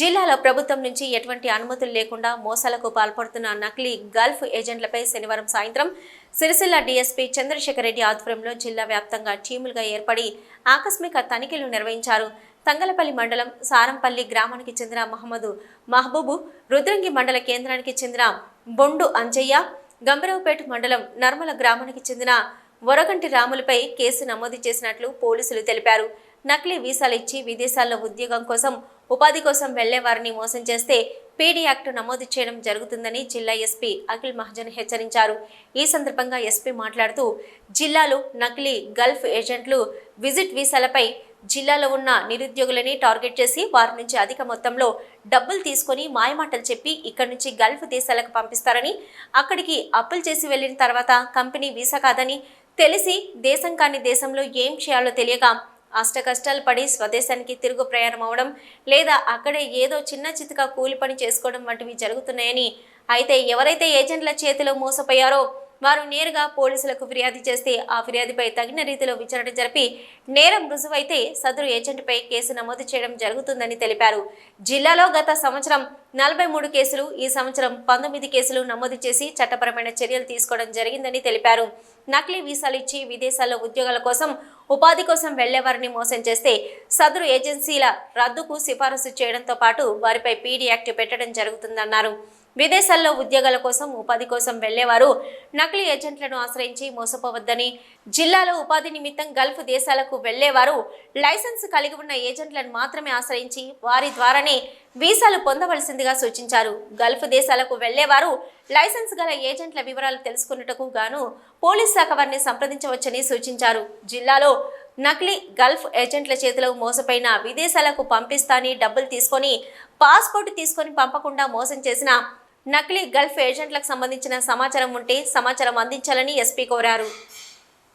జిల్లాలో ప్రభుత్వం నుంచి ఎటువంటి అనుమతులు లేకుండా మోసాలకు పాల్పడుతున్న నకిలీ గల్ఫ్ ఏజెంట్లపై శనివారం సాయంత్రం సిరిసిల్ల డీఎస్పీ చంద్రశేఖర్ రెడ్డి ఆధ్వర్యంలో జిల్లా వ్యాప్తంగా టీములుగా ఏర్పడి ఆకస్మిక తనిఖీలు నిర్వహించారు. తంగలపల్లి మండలం సారంపల్లి గ్రామానికి చెందిన మహమ్మదు మహబూబు రుద్రంగి మండల కేంద్రానికి చెందిన బొండు అంజయ్య గంభీరావుపేట మండలం నర్మల గ్రామానికి చెందిన వరగంటి రాములపై కేసు నమోదు చేసినట్లు పోలీసులు తెలిపారు. నకిలీ వీసాలు ఇచ్చి విదేశాల్లో ఉద్యోగం కోసం ఉపాధి కోసం వెళ్ళే వారిని మోసం చేస్తే పీడీ యాక్ట్ నమోదు చేయడం జరుగుతుందని జిల్లా ఎస్పీ అఖిల్ మహాజన్ హెచ్చరించారు. ఈ సందర్భంగా ఎస్పీ మాట్లాడుతూ జిల్లాలో నకిలీ గల్ఫ్ ఏజెంట్లు విజిట్ వీసాలపై జిల్లాలో ఉన్న నిరుద్యోగులని టార్గెట్ చేసి వారి నుంచి అధిక మొత్తంలో డబ్బులు తీసుకొని మాయమాటలు చెప్పి ఇక్కడి నుంచి గల్ఫ్ దేశాలకు పంపిస్తారని అక్కడికి అప్పులు చేసి వెళ్ళిన తర్వాత కంపెనీ వీసా కాదని తెలిసి దేశం కాని దేశంలో ఏం చేయాలో తెలియక అష్ట కష్టాలు పడి స్వదేశానికి తిరుగు ప్రయాణం అవడం లేదా అక్కడే ఏదో చిన్న చితక కూలి పని చేసుకోవడం వంటివి జరుగుతున్నాయని అయితే ఎవరైతే ఏజెంట్ల చేతిలో మోసపోయారో వారు నేరుగా పోలీసులకు ఫిర్యాదు చేస్తే ఆ ఫిర్యాదుపై తగిన రీతిలో విచారణ జరిపి నేరం రుజువైతే సదరు ఏజెంట్పై కేసు నమోదు చేయడం జరుగుతుందని తెలిపారు. జిల్లాలో గత సంవత్సరం నలభై మూడు కేసులు ఈ సంవత్సరం పంతొమ్మిది కేసులు నమోదు చేసి చట్టపరమైన చర్యలు తీసుకోవడం జరిగిందని తెలిపారు. నకిలీ వీసాలు ఇచ్చి విదేశాల్లో ఉద్యోగాల కోసం ఉపాధి కోసం వెళ్ళేవారిని మోసం చేస్తే సదరు ఏజెన్సీల రద్దుకు సిఫారసు చేయడంతో పాటు వారిపై పీడీ యాక్ట్ పెట్టడం జరుగుతుందన్నారు. విదేశాల్లో ఉద్యోగాల కోసం ఉపాధి కోసం వెళ్ళేవారు నకిలీ ఏజెంట్లను ఆశ్రయించి మోసపోవద్దని జిల్లాలో ఉపాధి నిమిత్తం గల్ఫ్ దేశాలకు వెళ్ళేవారు లైసెన్స్ కలిగి ఉన్న ఏజెంట్లను మాత్రమే ఆశ్రయించి వారి ద్వారానే వీసాలు పొందవలసిందిగా సూచించారు. గల్ఫ్ దేశాలకు వెళ్ళేవారు లైసెన్స్ గల ఏజెంట్ల వివరాలు తెలుసుకున్నటకు గాను పోలీస్ శాఖ వారిని సంప్రదించవచ్చని సూచించారు. జిల్లాలో నకిలీ గల్ఫ్ ఏజెంట్ల చేతిలో మోసపోయిన విదేశాలకు పంపిస్తాని డబ్బులు తీసుకొని పాస్పోర్ట్ తీసుకొని పంపకుండా మోసం చేసిన నకిలీ గల్ఫ్ ఏజెంట్లకు సంబంధించిన సమాచారం ఉంటే సమాచారం అందించాలని ఎస్పీ కోరారు.